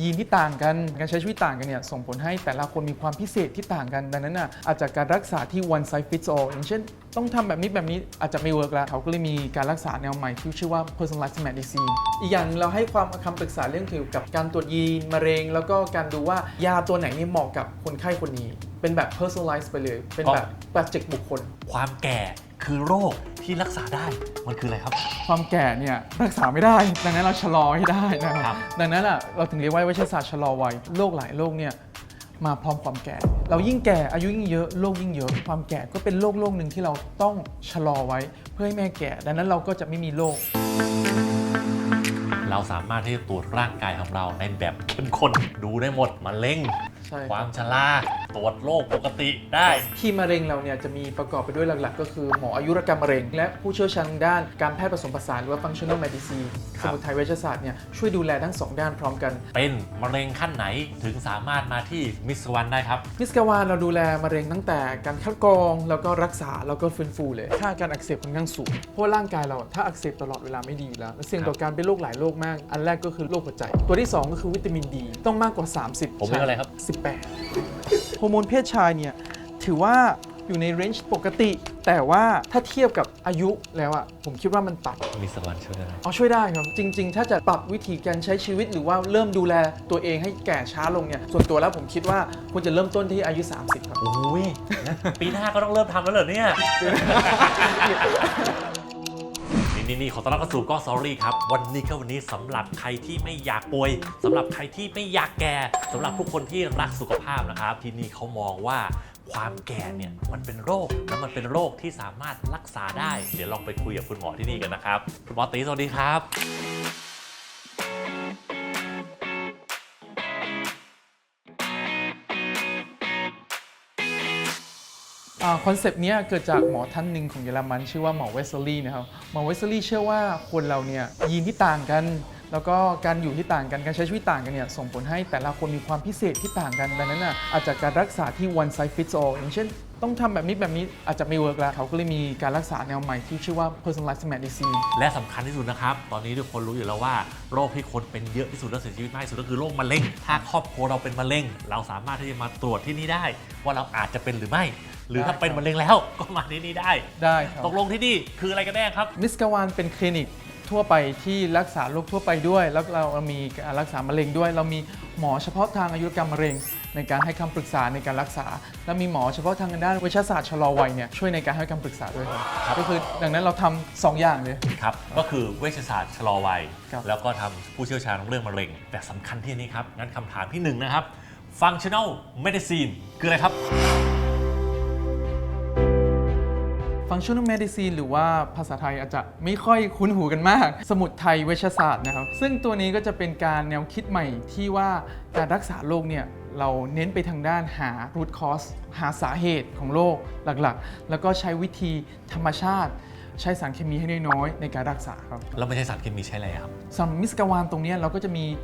ยีนที่ต่างกันการใช้ชีวิตต่างกันเนี่ยส่งผลให้แต่ละคนมีความพิเศษที่ต่างกัน ดังนั้นน่ะอาจจะการรักษาที่ one size fits all อย่างเช่น ต้องทำแบบนี้แบบนี้อาจจะไม่เวิร์กแล้วเขาก็เลยมีการรักษาแนวใหม่ที่ชื่อว่า personalized medicine อีกอย่างหนึ่งเราให้ความคำปรึกษาเรื่องเกี่ยวกับการตรวจยีนมะเร็ง แล้วก็การดูว่ายาตัวไหนเนี่ยเหมาะกับคนไข้คนนี้ เป็นแบบ personalized ไปเลย เป็นแบบปัจเจกบุคคล ความแก่คือโรค ที่รักษาได้มันคืออะไรครับ ความแก่เนี่ยรักษาไม่ได้ ดังนั้นเราชะลอให้ได้นะคครัรับบ ดังนั้นอะเราถึงเรียกว่าวิทยาศาสตร์ชะลอวัยโรคหลายโรคเนี่ยมาพร้อมความแก่ เรายิ่งแก่อายุยิ่งเยอะโรคยิ่งเยอะ ความแก่ก็เป็นโรคโรคหนึ่งที่เราต้องชะลอไว้ เพื่อให้แม่แก่ ดังนั้นเราก็จะไม่มีโรค เราสามารถที่จะตรวจร่างกายของเราในแบบเข้มข้นดูได้หมดมะเร็ง ใช่ครับ ความชรา ตรวจโรคปกติได้ทีมมะเร็งเราเนี่ยจะมีประกอบไปด้วยหลักๆ ก็คือหมออายุรกรรมมะเร็ง และผู้เชี่ยวชาญด้านการแพทย์ผสมผสานหรือว่า functional medicine คสรับมุนไพรเวชศาสตร์เนี่ยช่วยดูแลทั้งสองด้านพร้อมกัน เป็นมะเร็งขั้นไหนถึงสามารถมาที่มิสวันได้ครับ มิสกาวานเราดูแลมะเร็งตั้งแต่การคัดกรองแล้วก็รักษาแล้วก็ฟื้นฟูเลยค่าการอักเสบค่อนข้างสูงเพราะว่าร่างกายเราถ้าอักเสบตลอดเวลาไม่ดีอยู่แล้วและเสี่ยงต่อการเป็นโรคหลายโรคมาก อันแรกก็คือโรคหัวใจ ตัวที่ 2 ก็คือวิตามินดี ต้องมากกว่า 30 ผมเรียกอะไรครับ 18ฮอร์โมนเพศชายเนี่ย ถือว่าอยู่ในเรนจ์ปกติ แต่ว่าถ้าเทียบกับอายุแล้วอะผมคิดว่ามันต่ำมิสวันช่วยได้ไหมเอาช่วยได้ครับ จริง ๆ ถ้าจะปรับวิธีการใช้ชีวิตหรือว่าเริ่มดูแลตัวเองให้แก่ช้าลงเนี่ย ส่วนตัวแล้วผมคิดว่าควรจะเริ่มต้นที่อายุ 30 ครับ โอ้ยงั้นปีหน้าก็ต้องเริ่มทำแล้วเหรอเนี่ย นี่นี่นี่ขอต้อนรับเข้าสู่ก็สอรี่ครับ วันนี้ก็วันนี้สำหรับใครที่ไม่อยากป่วยสำหรับใครที่ไม่อยากแก่สำหรับทุกคนที่รักสุขภาพนะครับ ที่นี่เขามองว่าความแก่เนี่ยมันเป็นโรคแล้วมันเป็นโรคที่สามารถรักษาได้ เดี๋ยวลองไปคุยกับคุณหมอที่นี่กันนะครับคุณหมอตีสวัสดีครับ คอนเซปต์นี้เกิดจากหมอท่านหนึ่งของเยอรมัน ชื่อว่าหมอเวสเลลี่นะครับหมอเวสเลลี่เชื่อว่าคนเราเนี่ยยีนที่ต่างกัน แล้วก็การอยู่ที่ต่างกันการใช้ชีวิตต่างกันเนี่ยส่งผลให้แต่ละคนมีความพิเศษที่ต่างกันดังนั้นน่ะอาจจะการรักษาที่ one size fits all อย่างเช่น ต้องทำแบบนี้แบบนี้อาจจะไม่เวิร์กแล้วเขาก็เลยมีการรักษาแนวใหม่ที่ชื่อว่า personalized medicine และสำคัญที่สุดนะครับ ตอนนี้ทุกคนรู้อยู่แล้วว่าโรคที่คนเป็นเยอะที่สุดและเสียชีวิตมากที่สุดก็คือโรคมะเร็ง ถ้าครอบครัวเราเป็นมะเร็ง เราสามารถที่จะมาตรวจที่นี่ได้ ว่าเราอาจจะเป็นหรือไม่ หรือถ้าได้ครับเป็นมะเร็งแล้วก็มาที่นี่ได้ ได้ครับตกลงที่นี่คืออะไรกันแน่ครับ มิสกาวานเป็นคลินิกทั่วไปที่รักษาโรคทั่วไปด้วย แล้วเรามีการรักษามะเร็งด้วย เรามีหมอเฉพาะทางอายุรกรรมมะเร็ง ในการให้คำปรึกษาในการรักษา แล้วมีหมอเฉพาะทางด้านเวชศาสตร์ชะลอวัยเนี่ยช่วยในการให้คำปรึกษาด้วยครับก็คือดังนั้นเราทำสองอย่างเลย ครับ ก็คือเวชศาสตร์ชะลอวัย ครับ แล้วก็ทำผู้เชี่ยวชาญเรื่องมะเร็ง แต่สำคัญที่นี่ครับงั้นคำถามที่หนึ่งนะครับ functional medicine คืออะไรครับ functional medicine หรือว่าภาษาไทยอาจจะไม่ค่อยคุ้นหูกันมาก สมุดไทยเวชศาสตร์นะครับ ซึ่งตัวนี้ก็จะเป็นการแนวคิดใหม่ที่ว่าการรักษาโรคเนี่ยเราเน้นไปทางด้านหา root cause หาสาเหตุของโรคหลักๆ แล้วก็ใช้วิธีธรรมชาติใช้สารเคมีให้น้อยๆในการรักษาครับแล้วไม่ใช่สารเคมีใช้อะไรครับสำหรับมิสกาวานตรงเนี้ยเราก็จะมีอ่า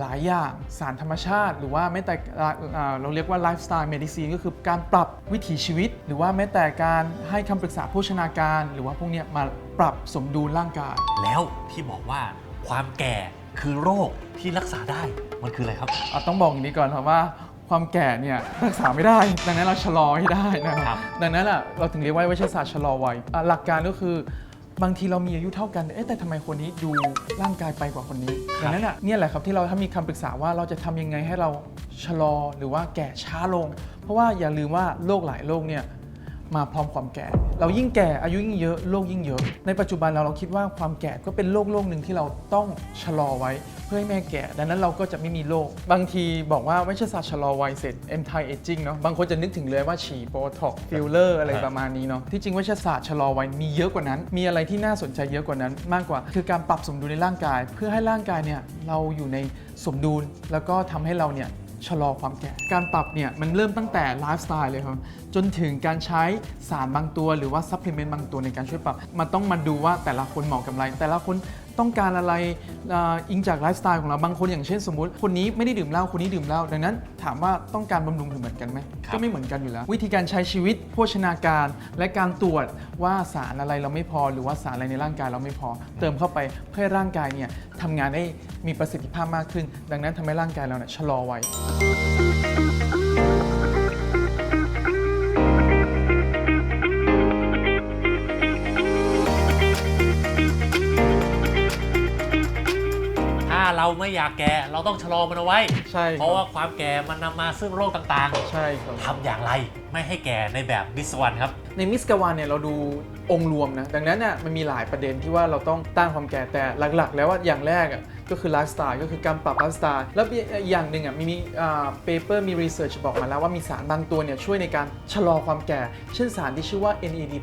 หลายอย่างสารธรรมชาติ หรือว่าแม้แต่อ่าอ่าเราเรียกว่าไลฟ์สไตล์เมดิซีนก็คือการปรับวิถีชีวิต หรือว่าแม้แต่การให้คำปรึกษาโภชนาการ หรือว่าพวกเนี้ยมาปรับสมดุลร่างกาย แล้วที่บอกว่าความแก่คือโรคที่รักษาได้มันคืออะไรครับอะต้องบอกอย่างนี้ก่อนครับว่าความแก่เนี่ยรักษาไม่ได้ ดังนั้นเราชะลอให้ได้นะคครัรับบดังนั้นอะเราถึงเรียกว่าวิทยาศาสตร์ชะลอวัยอะหลักการก็คือ บางทีเรามีอายุเท่ากัน เอ๊ะแต่ทำไมคนนี้ดูร่างกายไปกว่าคนนี้ครับดังนั้นอะเนี่ยแหละครับที่เราถ้ามีคำปรึกษาว่าเราจะทำยังไงให้เราชะลอหรือว่าแก่ช้าลง เพราะว่าอย่าลืมว่าโรคหลายโรคเนี่ย มาพร้อมความแก่ เรายิ่งแก่อายุยิ่งเยอะโรคยิ่งเยอะ ในปัจจุบันเราเราคิดว่าความแก่ก็เป็นโรคโรคหนึ่งที่เราต้องชะลอไว้ เพื่อให้แม่แก่ ดังนั้นเราก็จะไม่มีโรคบางทีบอกว่าเวชศาสตร์ชะลอวัยเสร็จ anti aging เนาะบางคนจะนึกถึงเลยว่าฉีดโบท็อกฟิลเลอร์อะไรครับประมาณนี้เนาะที่จริงเวชศาสตร์ชะลอวัยมีเยอะกว่านั้น มีอะไรที่น่าสนใจเยอะกว่านั้น มากกว่า คือการปรับสมดุลในร่างกาย เพื่อให้ร่างกายเนี่ยเราอยู่ในสมดุลแล้วก็ทำให้เราเนี่ย ชะลอความแก่ การปรับเนี่ยมันเริ่มตั้งแต่ไลฟ์สไตล์เลยครับ จนถึงการใช้สารบางตัวหรือว่าซัพพลีเมนต์บางตัวในการช่วยปรับ มันต้องมาดูว่าแต่ละคนเหมาะกับอะไร แต่ละคน ต้องการอะไรอ่าอิงจากไลฟ์สไตล์ของเราบางคนอย่างเช่นสมมุติ คนนี้ไม่ได้ดื่มเหล้าคนนี้ดื่มเหล้าดังนั้น ถามว่าต้องการบำรุงเหมือนกันไหมครับก็ไม่เหมือนกันอยู่แล้ว วิธีการใช้ชีวิตโภชนาการ และการตรวจว่าสารอะไรเราไม่พอ หรือว่าสารอะไรในร่างกายเราไม่พอ เติมเข้าไปเพื่อให้ร่างกายเนี่ยทำงานได้มีประสิทธิภาพมากขึ้น ดังนั้นทำให้ร่างกายเราเนี่ยชะลอไว้ เราไม่อยากแก่เราต้องชะลอมันเอาไว้ ใช่คเพรับราะว่าความแก่มันนำมาซึ่งโรคต่างใช่ครับ ๆทำอย่างไรไม่ให้แก่ในแบบมิสวรรณครับ ในมิสกาวานเนี่ยเราดูองค์รวมนะ ดังนั้นน่ะมันมีหลายประเด็นที่ว่าเราต้องต้านความแก่แต่หลักๆ แล้วว่าอย่างแรกอะก็คือไลฟ์สไตล์ก็คือการปรับไลฟ์สไตล์แล้วอีกอย่างหนึ่งอะมีมีเปเปอร์มีรีเสิร์ชบอกมาแล้วว่ามีสารบางตัวเนี่ยช่วยในการชะลอความแก่ เช่นสารที่ชื่อว่า NAD+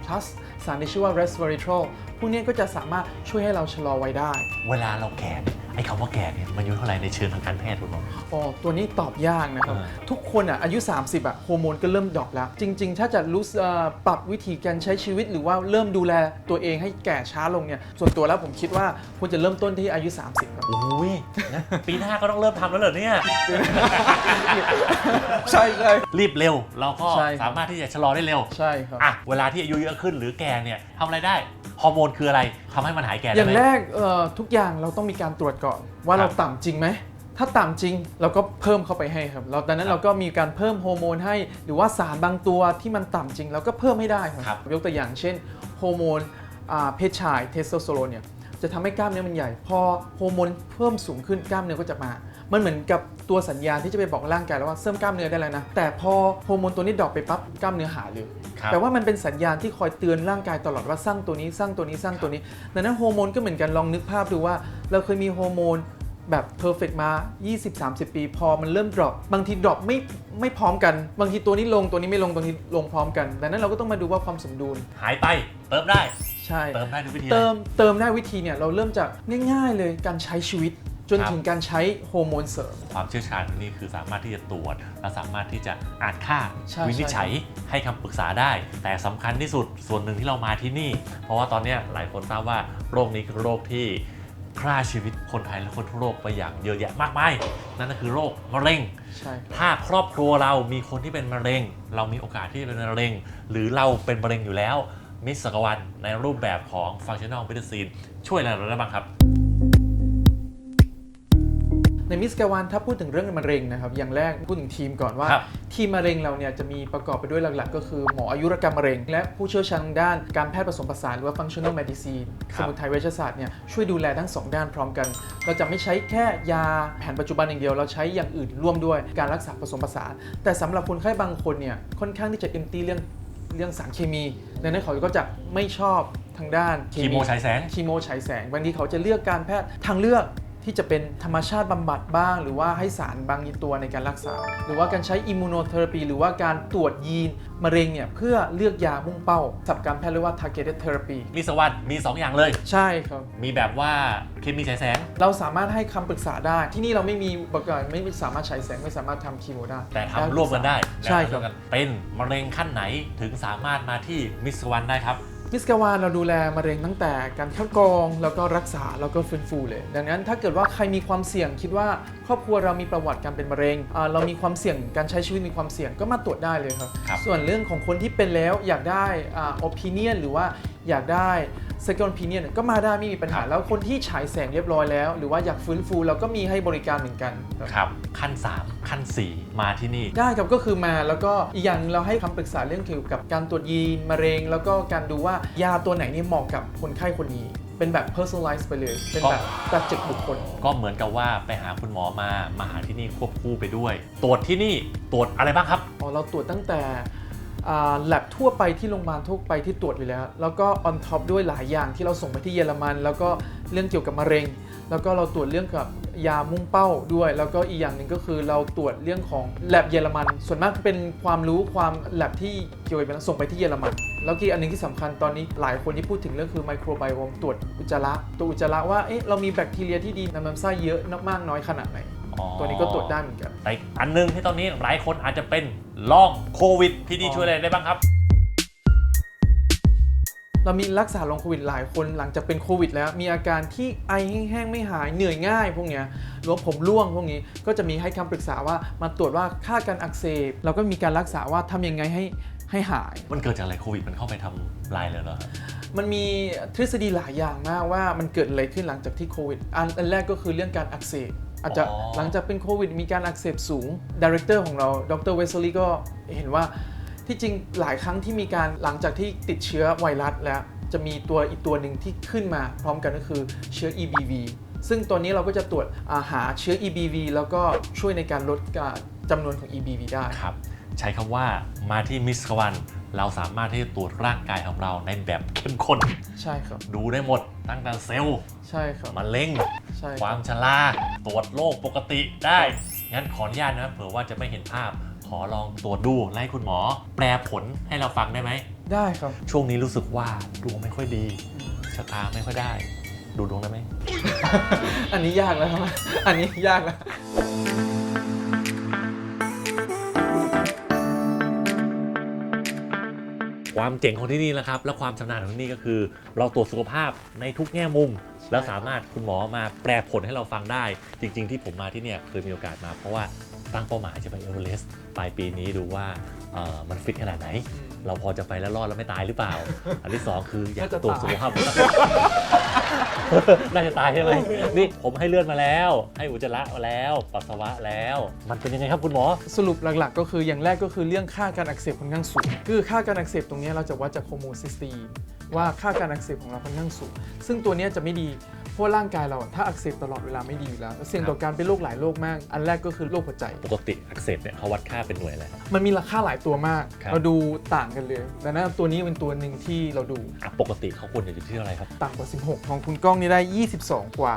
สารที่ชื่อว่า resveratrol พวกเนี้ยก็จะสามารถช่วยให้เราชะลอไว้ได้ เวลาเราแก่เนี่ย ไอ้คำว่าแก่เนี่ยมันอยู่เท่าไหร่ในเชิงทางการแพทย์คุณหมอ อ๋อตัวนี้ตอบยากนะครับ อ่า ทุกคนอะอายุ 30อะฮอร์โมนก็เริ่มดรอปแล้ว จริง ๆ ถ้าจะรู้สึกเอ่อปรับวิธีการใช้ชีวิตหรือว่าเริ่มดูแลตัวเองให้แก่ช้าลงเนี่ยส่วนตัวแล้วผมคิดว่าควรจะเริ่มต้นที่อายุ 30ครับโอ้ยนะปีหน้าก็ต้องเริ่มทำแล้วเหรอเนี่ย ใช่ใช่ รีบเร็ว เราก็ใช่ครับ สามารถที่จะชะลอได้เร็ว ใช่ครับ อะ เวลาที่อายุเยอะขึ้นหรือแก่เนี่ยทำอะไรได้ฮอร์โมนคืออะไรทำให้มันหายแก่อได้ย่างไหม แรกเอ่อทุกอย่างเราต้องมีการตรวจก่อน ว่าครับเราต่ำจริงไหม ถ้าต่ำจริงเราก็เพิ่มเข้าไปให้ครับเราดังนั้นครับเราก็มีการเพิ่มฮอร์โมนให้ หรือว่าสารบางตัวที่มันต่ำจริงเราก็เพิ่มให้ได้คครัรับ ยกตัวอย่างเช่นฮอร์โมนอ่าเพศชายเทสโทสเตอโรนเนี่ยจะทำให้กล้ามเนื้อมันใหญ่ พอฮอร์โมนเพิ่มสูงขึ้นกล้ามเนื้อก็จะมา มันเหมือนกับตัวสัญญาณที่จะไปบอกร่างกายแล้วว่าเสริมกล้ามเนื้อได้แล้วนะ แต่พอฮอร์โมนตัวนี้ดรอปไปปั๊บกล้ามเนื้อหายเลยครับแปลว่ามันเป็นสัญญาณที่คอยเตือนร่างกายตลอดว่าสร้างตัวนี้สร้างตัวนี้สร้างตัวนี้ดังนั้นฮอร์โมนก็เหมือนกันลองนึกภาพดูว่า เราเคยมีฮอร์โมนแบบเพอร์เฟกมา 20-30 ปี พอมันเริ่มดรอป บางทีดรอปไม่ไม่พร้อมกัน บางทีตัวนี้ลงตัวนี้ไม่ลงตัวนี้ลงพร้อมกันดังนั้นเราก็ต้องมาดูว่าความสมดุล หายไปเติมได้ ใช่ เติมได้ด้วยวิธีเติอะมไรเติมได้วิธีเนี่ยเราเริ่มจากง่าย ๆ เลยการใช้ชีวิต จนครับถึงการใช้ฮอร์โมนเสริม ความเชี่ยวชาญตรงนี้คือสามารถที่จะตรวจ และสามารถที่จะอ่านค่าใช่วินิจฉัยให้คำปรึกษาได้ แต่สำคัญที่สุดส่วนหนึ่งที่เรามาที่นี่ เพราะว่าตอนเนี้ยหลายคนทราบว่าโรคนี้คือโรคที่ฆ่าชีวิตคนไทยและคนทั่วโลกไปอย่างเยอะแยะมากมายนั่นก็คือโรคมะเร็ง ใช่ครับถ้าครอบครัวเรามีคนที่เป็นมะเร็ง เรามีโอกาสที่จะเป็นมะเร็ง หรือเราเป็นมะเร็งอยู่แล้ว มิสกวันในรูปแบบของ functional medicine ช่วยอะไรเราได้บ้างครับ ในมิสกาวันถ้าพูดถึงเรื่องมะเร็งนะครับ อย่างแรกพูดถึงทีมก่อนว่าครับทีมมะเร็งเราเนี่ยจะมีประกอบไปด้วยหลักๆ ก็คือหมออายุรกรรมมะเร็ง และผู้เชี่ยวชาญทางด้านการแพทย์ผสมผสานหรือว่า functional medicine คสรับมุนไพรเวชศาสตร์เนี่ยช่วยดูแลทั้งสองด้านพร้อมกัน เราจะไม่ใช้แค่ยาแผนปัจจุบันอย่างเดียว เราใช้อย่างอื่นร่วมด้วยการรักษาผสมผสานแต่สำหรับคนไข้บางคนเนี่ยค่อนข้างที่จะเอ็มตีเรื่องเรื่องสารเคมีดังนั้นเขาก็จะไม่ชอบทางด้านเคคีโมฉายแสงคีโมฉายแสงบางทีเขาจะเลือกการแพทย์ทางเลือก ที่จะเป็นธรรมชาติบำบัดบ้าง หรือว่าให้สารบางตัวในการรักษา หรือว่าการใช้อิมมูโนเทอราปีหรือว่าการตรวจยีนมะเร็งเนี่ยเพื่อเลือกยามุ่งเป้าสับการแพทย์เรียกว่า targeted therapy มิสวันมี 2 อย่างเลย ใช่ครับ มีแบบว่าเคมีฉายแสง เราสามารถให้คำปรึกษาได้ที่นี่เราไม่มีประกาศไม่สามารถฉายแสงไม่สามารถทำคีโมได้ แต่ทำร่วมกันได้ใช่ครับแล้วทำวมกันเป็นมะเร็งขั้นไหนถึงสามารถมาที่มิสวันได้ครับ มิสกาวานเราดูแลมะเร็งตั้งแต่การคัดกรองแล้วก็รักษาแล้วก็ฟื้นฟูเลย ดังนั้นถ้าเกิดว่าใครมีความเสี่ยงคิดว่าครอบครัวเรามีประวัติการเป็นมะเร็งอ่าเรามีความเสี่ยงการใช้ชีวิตมีความเสี่ยงก็มาตรวจได้เลยครับ ครับ ส่วนเรื่องของคนที่เป็นแล้วอยากได้อ่า opinion หรือว่าอยากได้ second opinion ก็มาได้ไม่มีปัญหา แล้วคนที่ฉายแสงเรียบร้อยแล้ว หรือว่าอยากฟื้นฟูเราก็มีให้บริการเหมือนกันครับครับขั้น 3 ขั้น 4 มาที่นี่ได้ครับก็คือมาแล้วก็อีกอย่างหนึ่งเราให้คำปรึกษาเรื่องเกี่ยวกับการตรวจยีนมะเร็ง แล้วก็การดูว่ายาตัวไหนนี่เหมาะกับคนไข้คนนี้เป็นแบบ personalized ไปเลย เป็นแบบตัดจิตบุคคล ก็เหมือนกับว่าไปหาคุณหมอมา มาหาที่นี่ควบคู่ไปด้วย ตรวจที่นี่ ตรวจอะไรบ้างครับ อ๋อ เราตรวจตั้งแต่ แลบทั่วไปที่โรงพยาบาลทั่วไปที่ตรวจอยู่แล้ว แล้วก็ on top ด้วยหลายอย่างที่เราส่งไปที่เยอรมัน แล้วก็เรื่องเกี่ยวกับมะเร็ง แล้วก็เราตรวจเรื่องกับยามุ่งเป้าด้วย แล้วก็อีกอย่างหนึ่งก็คือเราตรวจเรื่องของแลบเยอรมัน ส่วนมากเป็นความรู้ความแลบที่เกี่ยวกับส่งไปที่เยอรมัน แล้วกีอันหนึงที่สำคัญตอนนี้หลายคนที่พูดถึงเรื่องคือไมโครไบโอมตรวจอุจจาระตัวอุจจาระว่าเอ๊ะเรามีแบคทีเรียที่ดีในลำไส้เยอะมากน้อยขนาดไหน ตัวนี้ก็ตรวจได้เหมือนกันแต่อีกอันหนึงที่ตอนนี้หลายคนอาจจะเป็นลองโควิด ที่นี่อ๋อช่วยอะไรได้บ้างครับ เรามีรักษาลองโควิดหลายคนหลังจากเป็นโควิด แล้วมีอาการที่ไอแห้งๆไม่หายเหนื่อยง่าย พวกเนี้ยหรือว่าผมร่วงพวกนี้ก็จะมีให้คำปรึกษาว่ามาตรวจว่าค่าการอักเสบเราก็มีการรักษาว่าทำยังไงให้ให้หาย มันเกิดจากอะไรโควิดมันเข้าไปทำลายเลยเหรอครับมันมีทฤษฎีหลายอย่างมากว่ามันเกิดอะไรขึ้นหลังจากที่โควิดอันอันแรกก็คือเรื่องการอักเสบ อาจจะอ๋อหลังจากเป็นโควิด มีการอักเสบสูงดีเรคเตอร์ของเราดรเวสลีก็เห็นว่าที่จริงหลายครั้งที่มีการหลังจากที่ติดเชื้อไวรัสแล้ว จะมีตัวอีกตัวหนึ่งที่ขึ้นมาพร้อมกันก็คือเชื้อ EBV ซึ่งตัวนี้เราก็จะตรวจอาหาเชื้อ EBV แล้วก็ช่วยในการลดการจำนวนของ EBV ได้ครับ ใช้คำว่ามาที่มิสควัน เราสามารถที่จะตรวจร่างกายของเราในแบบเข้มข้น ใช่ครับ ดูได้หมดตั้งแต่เซลล์ใช่ครับ มะเร็งใช่คควารับ มชราตรวจโรคปกติได้ งั้นขออนุญาตนะเผื่อว่าจะไม่เห็นภาพ ขอลองตรวจดูและให้คุณหมอ แปลผลให้เราฟังได้ไหม ได้ครับ ช่วงนี้รู้สึกว่าดวงไม่ค่อยดีชะตาไม่ค่อยได้ ดูดวงได้ไหม อันนี้ยากแล้วครับ อันนี้ยากแล้ว ความเจ๋งของที่นี่นะครับ และความชำนาญของที่นี่ก็คือ เราตรวจสุขภาพในทุกแง่มุม แล้วสามารถคุณหมอมาแปลผลให้เราฟังได้ จริง ๆ ที่ผมมาที่เนี่ยเคยมีโอกาสมาเพราะว่าตั้งเป้าหมายจะไปเอเวอเรสต์ปลายปีนี้ดูว่าเอ่อมันฟิตขนาดไหน เราพอจะไปแล้วรอดแล้วไม่ตายหรือเปล่า อันที่สองคืออยากจะตรวจสุขภาพ น่าจะตายใช่ไหมนี่ผมให้เลือดมาแล้ว ให้อุจจาระมาแล้ว ปัสสาวะแล้ว มันเป็นยังไงครับคุณหมอ สรุปหลักๆ ก็คืออย่างแรกก็คือเรื่องค่าการอักเสบค่อนข้างสูง คือค่าการอักเสบตรงเนี้ยเราจะวัดจากโฮโมซิสตีนว่าค่าการอักเสบของเราค่อนข้างสูง ซึ่งตัวเนี้ยจะไม่ดี เพราะว่าร่างกายเราอะถ้าอักเสบตลอดเวลาไม่ดีอยู่แล้ว เสี่ยงต่อการเป็นโรคหลายโรคมาก อันแรกก็คือโรคหัวใจ ปกติอักเสบเนี่ยเขาวัดค่าเป็นหน่วยอะไรครับ มันมีราคาหลายตัวมาก ครับ เราดูต่างกันเลยดังนั้นตัวนี้เป็นตัวหนึ่งที่เราดูอะปกติเขาควรจะอยู่ที่เท่าไหร่ครับ ต่ำกว่า 16 ของคุณก้องนี่ได้ 22 กว่า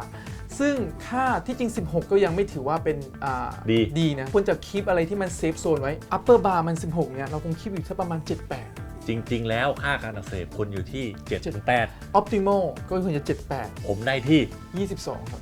ซึ่งค่าที่จริง 16 ก็ยังไม่ถือว่าเป็นอ่าดีดี นะควรจะคีปอะไรที่มันเซฟโซนไว้ upper bar มัน 16 เนี่ยเราคงคีปอยู่ที่ประมาณ 78 จริง ๆ แล้วค่าการอักเสบควรอยู่ที่7ถึง8 optimal ก็ควรจะผมได้ที่78 22 ครับ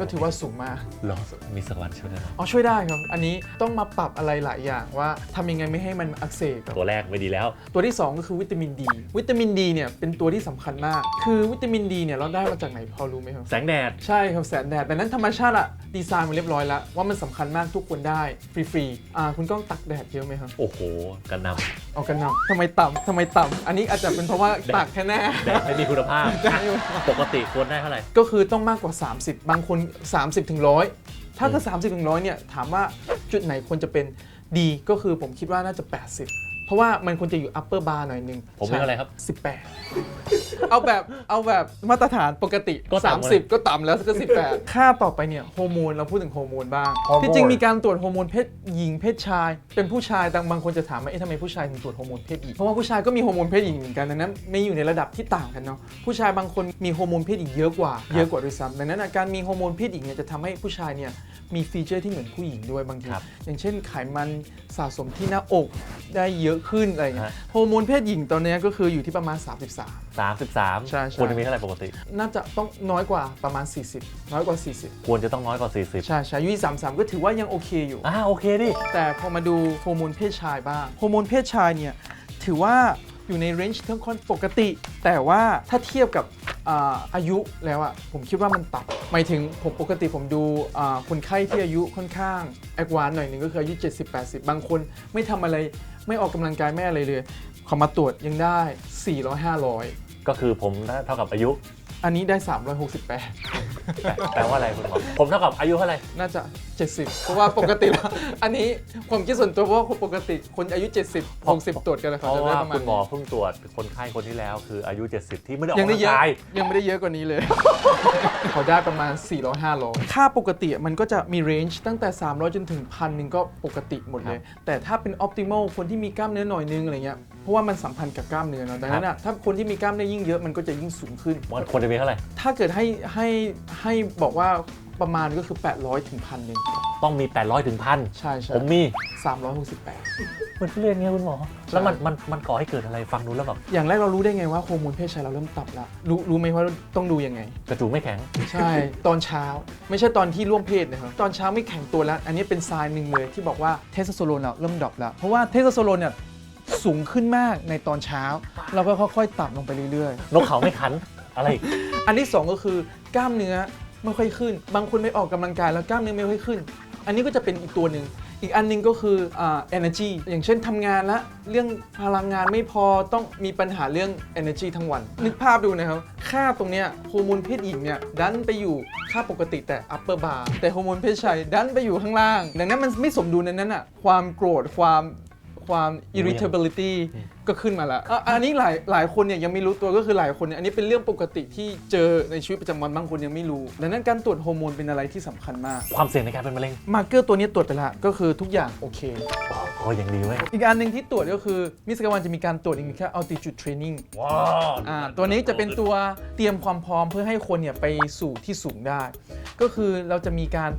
ก็ถือว่าสูงมากเหรอมีสักวันช่วยได้ไหมอ๋อช่วยได้ครับ อันนี้ต้องมาปรับอะไรหลายอย่างว่าทำยังไงไม่ให้มันอักเสบครับตัวแรกไม่ดีแล้ว ตัวที่ 2 ก็คือวิตามินดี วิตามินดีเนี่ยเป็นตัวที่สำคัญมาก คือวิตามินดีเนี่ยเราได้มาจากไหนพอรู้ไหมครับแสงแดดใช่ครับแสงแดดแต่นั้นธรรมชาติอะดีไซน์มาเรียบร้อยแล้ว ว่ามันสำคัญมากทุกคนได้ฟรีๆอ่าคุณก้องตักแดดเยอะไหมครับโอ้โหกระหนเอากันนำทำไมต่ำทำไมต่ำอันนี้อาจจะเป็นเพราะว่าตักแค่แน่ำแดดไม่มีคุณภาพปกติควรได้เท่าไหร่ก็คือต้องมากกว่า 30 บางคน30ถึงร้อยถ้าถ้า30ถึงร้อยเนี่ยถามว่าจุดไหนควรจะเป็นดีก็คือผมคิดว่าน่าจะ 80 เพราะว่ามันควรจะอยู่ upper bar หน่อยนึงผมเป็นอะไรครับ 18 เอาแบบเอาแบบมาตรฐานปกติ ก็ต่ำเลย 30 ก็ต่ำแล้วก็ 18 ค่าต่อไปเนี่ยฮอร์โมนเราพูดถึงฮอร์โมนบ้าง ฮอร์โมน ที่จริงมีการตรวจฮอร์โมนเพศหญิงเพศชาย เป็นผู้ชายแต่บางคนจะถามว่าเอ๊ะทำไมผู้ชายถึงตรวจฮอร์โมนเพศหญิงเพราะว่าผู้ชายก็มีฮอร์โมนเพศหญิงเหมือนกันดังนั้นไม่อยู่ในระดับที่ต่างกันเนาะผู้ชายบางคนมีฮอร์โมนเพศหญิงเยอะกว่าเยอะกว่าด้วยซ้ำดังนั้นอาการมีฮอร์โมนเพศหญิงเนี่ยจะทำให้ผู้ชายเนี่ยมีฟีเจอร์ที่เหมือนผู้หญิงด้วยบางทีครับ อย่างเช่นไขมันสะสมที่หน้าอกได้เยอะขึ้นอะไรอย่างเงี้ยฮะฮอร์โมนเพศหญิงตอนเนี้ยก็คืออยู่ที่ประมาณ 33 33ใช่ใช่ ควรจะมีเท่าไหร่ปกติ น่าจะต้องน้อยกว่าประมาณ 40 น้อยกว่า 40 ควรจะต้องน้อยกว่า 40ใช่ใช่ยุ้ยสามสามก็ถือว่ายังโอเคอยู่ อ่าโอเคดิแต่พอมาดูฮอร์โมนเพศชายบ้างฮอร์โมนเพศชายเนี่ยถือว่าอยู่ในเรนจ์ทั้งคนปกติ แต่ว่าถ้าเทียบกับอาอายุแล้วอะผมคิดว่ามันต่ำหมายถึงผมปกติผมดูอ่าคนไข้ที่อายุค่อนข้างแอดวานหน่อยหนึ่งก็คืออายุ 70-80 บางคนไม่ทำอะไร ไม่ออกกำลังกายไม่อะไรเลยเขามาตรวจยังได้ 400-500 ก็คือผมเท่ากับอายุ อันนี้ได้ 368 แปลแปลว่าอะไรคุณหมอผมเท่ากับอายุเท่าไหร่ น่าจะ 70 เพราะว่าปกติแล้ว อันนี้ความคิดส่วนตัวเพราะว่าคนปกติคนอายุ 70 60 ตรวจกันเลยเพเขาจะราะได้ว่าประมาคุณณหมอนี้เพิ่งตรวจคนไข้คนที่แล้ว คืออายุ 70 ที่ไม่ได้ออกยังกำได้ลัเยงอะกาย ยังไม่ได้เยอะกว่านี้เลย เขาได้ประมาณ 400 500 ค่าปกติมันก็จะมีเรนจ์ตั้งแต่ 300 จนถึงพันหนึ่งก็ปกติหมดเลย แต่ถ้าเป็น optimal คนที่มีกล้ามเนื้อหน่อยนึงอะไรเงี้ยเพ ราะว่ามันสัมพันธ์กับกล้ามเนื้อเนาะดังนั้นอะถ้าคนที่มีกล้ามเนื้อยิ่งเยอะมันก็จะยิ่งสูงขึ้น มันควรจะมีเท่าไหร่ ถ้าเกิดให้ให้ให้บอกว่าประมาณก็คือ 800ถึงพันหนึ่งต้องมี 800ถึงพันใช่ใช่ผมมี 368เหมือนทุเรียนไงคุณหมอ แล้วมันมันมันก่อให้เกิดอะไรฟังดูแล้วแบบอย่างแรกเรารู้ได้ไงว่าฮอร์โมนเพศชายเราเริ่มต่ำแล้วรู้รู้ไหมว่าต้องดูยังไง กระจูกไม่แข็ง ใช่ ตอนเช้าไม่ใช่ตอนที่ร่วมเพศนะครับตอนเช้าไม่แข็งตัวแล้ว อันนี้เป็นทรายหนึ่งเลยที่บอกว่าเทสโทสเตอโรนเราเริ่มดรอปแล้วเพราะว่าเทสโทสเตอโรนเนี่ย สูงขึ้นมากในตอนเช้า เราก็ค่อยๆ ต่ำลงไปเรื่อยนกเขาไม่ขัน อะไรอีกๆ อันที่สองก็คือกล้ามเนื้อไม่ค่อยขึ้น บางคนไม่ออกกำลังกายแล้วกล้ามเนื้อไม่ค่อยขึ้น อันนี้ก็จะเป็นอีกตัวหนึ่ง อีกอันหนึงก็คืออ่า energy อย่างเช่นทำงานละเรื่องพลังงานไม่พอต้องมีปัญหาเรื่อง energy ทั้งวัน นึกภาพดูนะครับ ค่าตรงเนี้ยโฮอร์โมนเพศหญิงเนี่ยดันไปอยู่ค่าปกติแต่ upper bar แต่โฮอร์โมนเพศชายดันไปอยู่ข้างล่าง ดังนั้นมันไม่สมดุลในนั้นอะความโกรธความ ความ irritability ก็ขึ้นมาแล้วอะอันนี้หลายหลายคนเนี่ยยังไม่รู้ตัวก็คือหลายคนเนี่ยอันนี้เป็นเรื่องปกติที่เจอในชีวิตประจำวันบางคนยังไม่รู้ดังนั้นการตรวจฮอร์โมนเป็นอะไรที่สำคัญมากความเสี่ยงในการเป็นมะเร็งมาร์เกอร์ตัวนี้ตรวจไปแล้วก็คือทุกอย่างโอเคอ๋อโอ้ยังดีเว้ย อีกอันหนึ่งที่ตรวจก็คือมิสกาวันจะมีการตรวจอีกแค่ altitude training ว้าวอ่าตัวนี้จะเป็นตัวเตรียมความพร้อมเพื่อให้คนเนี่ยไปสู่ที่สูงได้ ก็คือเราจะมีการ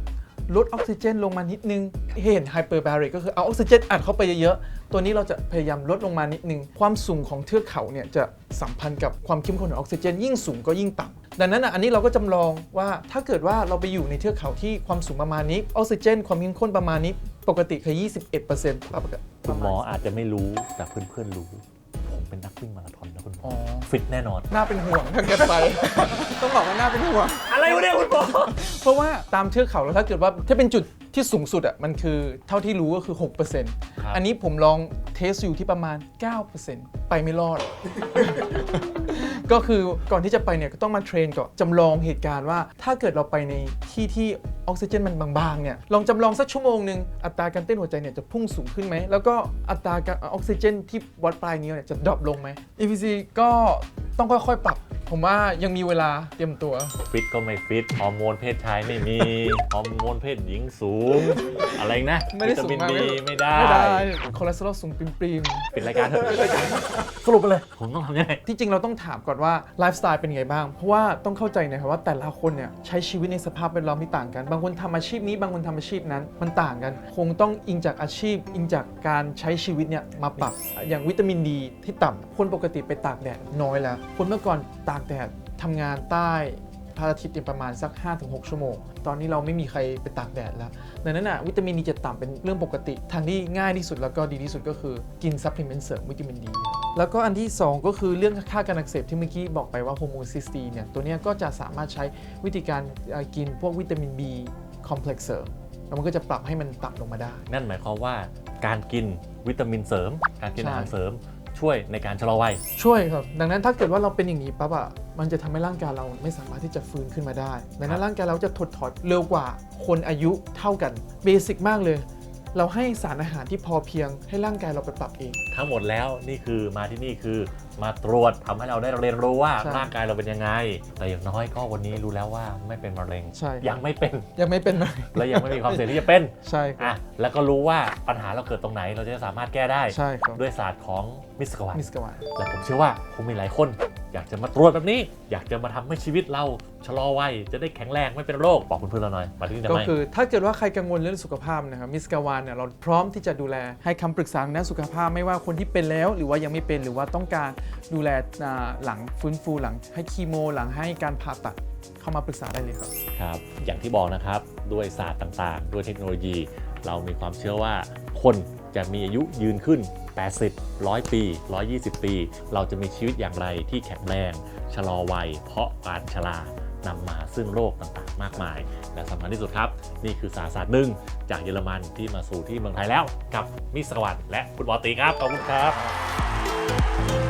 ลดออกซิเจนลงมานิดนึงเห็นไฮเปอร์บาริกก็คือเอาออกซิเจนอัดเข้าไปเยอะๆ ตัวนี้เราจะพยายามลดลงมานิดนึง ความสูงของเทือกเขาเนี่ยจะสัมพันธ์กับความเข้มข้นของออกซิเจน ยิ่งสูงก็ยิ่งต่ำดังนั้นอะอันนี้เราก็จำลองว่าถ้าเกิดว่าเราไปอยู่ในเทือกเขาที่ความสูงประมาณนี้ออกซิเจน ความเข้มข้นประมาณนี้ ปกติคือ21%ปกติคุณหมออาจจะไม่รู้แต่เพื่อนๆรู้ ผมเป็นนักวิ่งมาราธอนนะคุณหมออ๋อฟิตแน่นอน น่าเป็นห่วงถ้าเกิดไป ต้องบอกว่าน่าเป็นห่วง อะไรวะเนี่ยคุณหมอ เพราะว่าตามเทือกเขาแล้วถ้าเกิดว่าถ้าเป็นจุดที่สูงสุดอะมันคือเท่าที่รู้ก็คือ6%ครับอันนี้ผมลองเทสอยู่ที่ประมาณ 9%ไปไม่รอด ก็คือก่อนที่จะไปเนี่ยก็ต้องมาเทรนก่อนจำลองเหตุการณ์ว่า ถ้าเกิดเราไปในที่ที่ออกซิเจนมันบางๆเนี่ยลองจำลองสักชั่วโมงหนึ่งอัตราการเต้นหัวใจเนี่ยจะพุ่งสูงขึ้นไหม แล้วก็อัตราการออกซิเจนที่วัดปลายนิ้วเนี่ยจะดรอปลงไหม EPC ก็ต้องค่อยๆปรับ ผมว่ายังมีเวลาเตรียมตัว ฟิตก็ไม่ฟิตฮอร์โมนเพศชายไม่มี ฮอร์โมนเพศหญิงสูง อะไรอีกนะไม่ได้วิตาสูงมินมากดีไม่ได้ไม่ได้คอเลสเตอรอลสูงปริมๆปิดรายการเถอะสรุปไปเลย ผมต้องทำยังไง ที่จริงเราต้องถามก่อนว่าไลฟ์สไตล์เป็นยังไงบ้าง เพราะว่าต้องเข้าใจนะครับว่าแต่ละคนเนี่ยใช้ชีวิตในสภาพแวดล้อมที่ต่างกัน บางคนทำอาชีพนี้บางคนทำอาชีพนั้น มันต่างกัน คงต้องอิงจากอาชีพ อิงจากการใช้ชีวิตเนี่ยมาปรับ อย่างวิตามินดีที่ต่ำคนปกติไปตากแดดน้อยแล้ว คนเมื่อก่อนตากแดดทำงานใต้ พระอาทิตย์เนี่ยประมาณสัก 5-6 ชั่วโมง ตอนนี้เราไม่มีใครไปตากแดดแล้วดังนั้นอะวิตามินดีจะต่ำเป็นเรื่องปกติ ทางที่ง่ายที่สุดแล้วก็ดีที่สุดก็คือกินซัพพลีเมนต์เสริมวิตามินดี แล้วก็อันที่ 2 ก็คือเรื่องค่าการอักเสบที่เมื่อกี้บอกไปว่าโฮอร์โมนซิสตีเนี่ยตัวนี้ก็จะสามารถใช้วิธีการกินพวกวิตามิน B คอมเพล็กซ์เสริมแล้วมันก็จะปรับให้มันต่ำลงมาได้ นั่นหมายความว่าการกินวิตามินเสริม การกินอาหารเสริมช่วยในการชะลอวัย ช่วยครับ ดังนั้นถ้าเกิดว่าเราเป็นอย่างนี้ปั๊บอะ มันจะทำให้ร่างกายเราไม่สามารถที่จะฟื้นขึ้นมาได้ดังนั้นร่างกายเราจะถดถอยเร็วกว่าคนอายุเท่ากันเบสิกมากเลย เราให้สารอาหารที่พอเพียงให้ร่างกายเราไปปรับเอง ทั้งหมดแล้วนี่คือมาที่นี่คือมาตรวจทำให้เราได้เรียนรู้ว่าใช่ร่างกายเราเป็นยังไง แต่อย่างน้อยก็วันนี้รู้แล้วว่าไม่เป็นมะเร็งใช่ยังไม่เป็น ยังไม่เป็นไรและยังไม่มีความเสี่ยงที่จะเป็น ใช่ครัอะบแล้วก็รู้ว่าปัญหาเราเกิดตรงไหนเราจะสามารถแก้ได้ ใช่ครับ ด้วยศาสตร์ของมิสกวันมิสกาวาและผมเชื่อว่าคงมีหลายคน อยากจะมาตรวจแบบนี้ อยากจะมาทำให้ชีวิตเราชะลอวัยจะได้แข็งแรงไม่เป็นโรคบอกเพื่อนๆเราหน่อยมาที่นี่ทำก็ไมคือถ้าเกิดว่าใครกังวลเรื่องสุขภาพนะครับมิสกาวานเนี่ยเราพร้อมที่จะดูแลให้คำปรึกษาทางด้านสุขภาพไม่ว่าคนที่เป็นแล้ว หรือว่ายังไม่เป็นหรือว่าต้องการดูแลอ่าหลังฟื้นฟูหลังให้คีโม หลังให้การผ่าตัดเข้ามาปรึกษาได้เลยครับครับ อย่างที่บอกนะครับด้วยศาสตร์ต่างๆ ด้วยเทคโนโลยี เรามีความเชื่อว่าคนจะมีอายุยืนขึ้น 80 100 ปี 120 ปี เราจะมีชีวิตอย่างไรที่แข็งแรง ชะลอวัย เพราะการชรานำมาซึ่งโรคต่างๆ มากมาย และสำคัญที่สุดครับ นี่คือศาสตร์ศาสตร์หนึ่งจากเยอรมันที่มาสู่ที่เมืองไทยแล้ว กับมิสวัตและคุณบอตีครับ ขอบคุณครับ